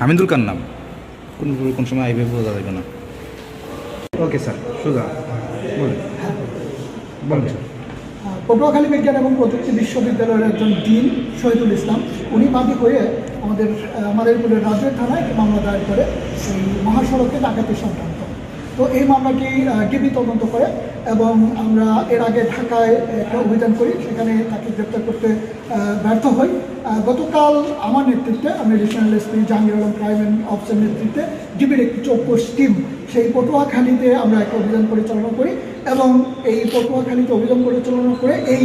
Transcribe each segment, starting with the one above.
হামিদুল কার নাম। কোন কোন সময় আইবে বোঝা যাবে না। ওকে স্যার সোজা। বলেন। বলেন। পটুয়াখালী বিজ্ঞান এবং প্রযুক্তি বিশ্ববিদ্যালয়ের একজন ডিন শহীদুল ইসলাম উনি বাদী হয়ে আমাদের আমাদেরপুরের রাজ্যের থানায় মামলা দায়ের করে এই মহাসড়কে ডাকাতি সংক্রান্ত। তো এই মামলাটি ডিবি তদন্ত করে এবং আমরা এর আগে ঢাকায় একটা অভিযান করি, সেখানে তাকে গ্রেপ্তার করতে ব্যর্থ হই। গতকাল আমার নেতৃত্বে আমি additional SP Jahangir Alam crime and অফিসের নেতৃত্বে ডিবির একটি চৌকস টিম সেই পটুয়াখালীতে আমরা একটা অভিযান পরিচালনা করি এবং এই পটুয়াখালীতে অভিযান পরিচালনা করে এই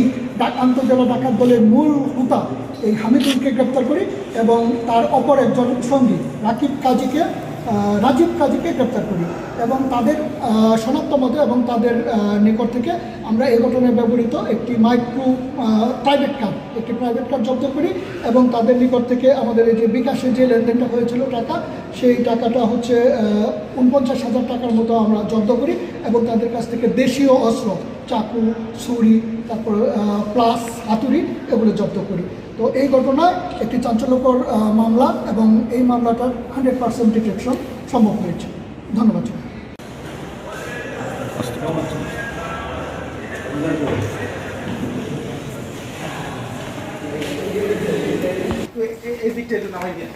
আন্তর্জেলা ডাকাত দলের মূল হুতা, এই হামিদুলকে গ্রেপ্তার করি। এবং তার অপর একজন সঙ্গী, রাকিব কাজীকে রাজীব কাজীকে গ্রেপ্তার করি এবং তাদের শনাক্ত মতে এবং তাদের নিকট থেকে আমরা এই ঘটনায় ব্যবহৃত একটি মাইক্রো প্রাইভেট কার একটি প্রাইভেট কার জব্দ করি এবং তাদের নিকট থেকে আমাদের এই যে বিকাশে যে লেনদেনটা হয়েছিল টাকা, সেই টাকাটা হচ্ছে উনপঞ্চাশ হাজার টাকার মতো আমরা জব্দ করি এবং তাদের কাছ থেকে দেশীয় অস্ত্র, চাকু, ছুরি, তারপর প্লাস হাতুড়ি এগুলো জব্দ করি। তো এই ঘটনায় একটি চাঞ্চল্যকর মামলা এবং এই মামলাটার হান্ড্রেড পার্সেন্ট ডিটেকশন সম্ভব হয়েছে। ধন্যবাদ এই দিকটা একটু নামাই দিয়ে